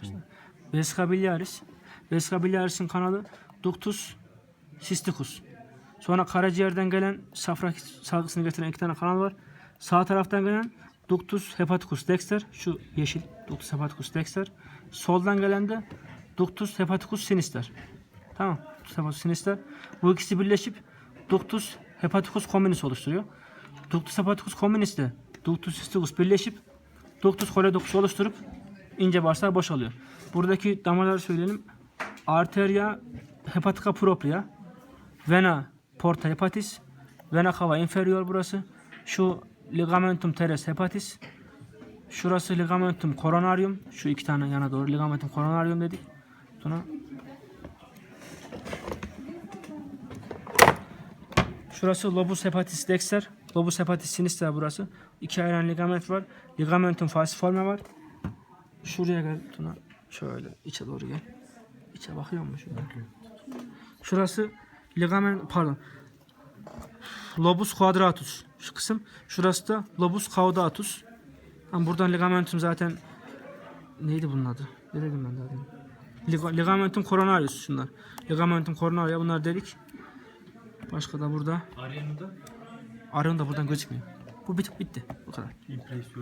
arkadaşlar. Vesca biliaris. Vesca biliaris'in kanalı ductus cysticus. Sonra karaciğerden gelen safra salgısını getiren iki tane kanal var. Sağ taraftan gelen ductus hepaticus dexter. Şu yeşil ductus hepaticus dexter. Soldan gelen de ductus hepaticus sinister. Tamam. Ductus hepaticus sinister. Bu ikisi birleşip ductus hepaticus communis oluşturuyor. Ductus hepaticus communis ile ductus cysticus birleşip ductus choledochus oluşturup ince bağırsağı boşalıyor. Buradaki damarları söyleyelim. Arteria hepatica propria, vena porta hepatis, vena cava inferior burası. Şu ligamentum teres hepatis. Şurası ligamentum coronarium. Şu iki tane yana doğru ligamentum coronarium dedik. Sonra Şurası lobus hepatis dexter. Lobus hepatis sinister burası. İki ayrı ligament var. Ligamentum falciforme var. Şuraya gel Tuna. Şöyle içe doğru gel. İçe bakıyor mu şurada? Şurası ligament pardon. Lobus quadratus şu kısım. Şurası da lobus caudatus. Ama buradan ligamentum zaten neydi bunun adı? Ne dedim ben daha? Lig- Ligamentum coronarius şunlar. Ligamentum coronaria bunlar dedik. Başka da burada. Ariyan'ı da Arın da buradan gözükmüyor. Bu bitip bitti. Bu kadar. impresyon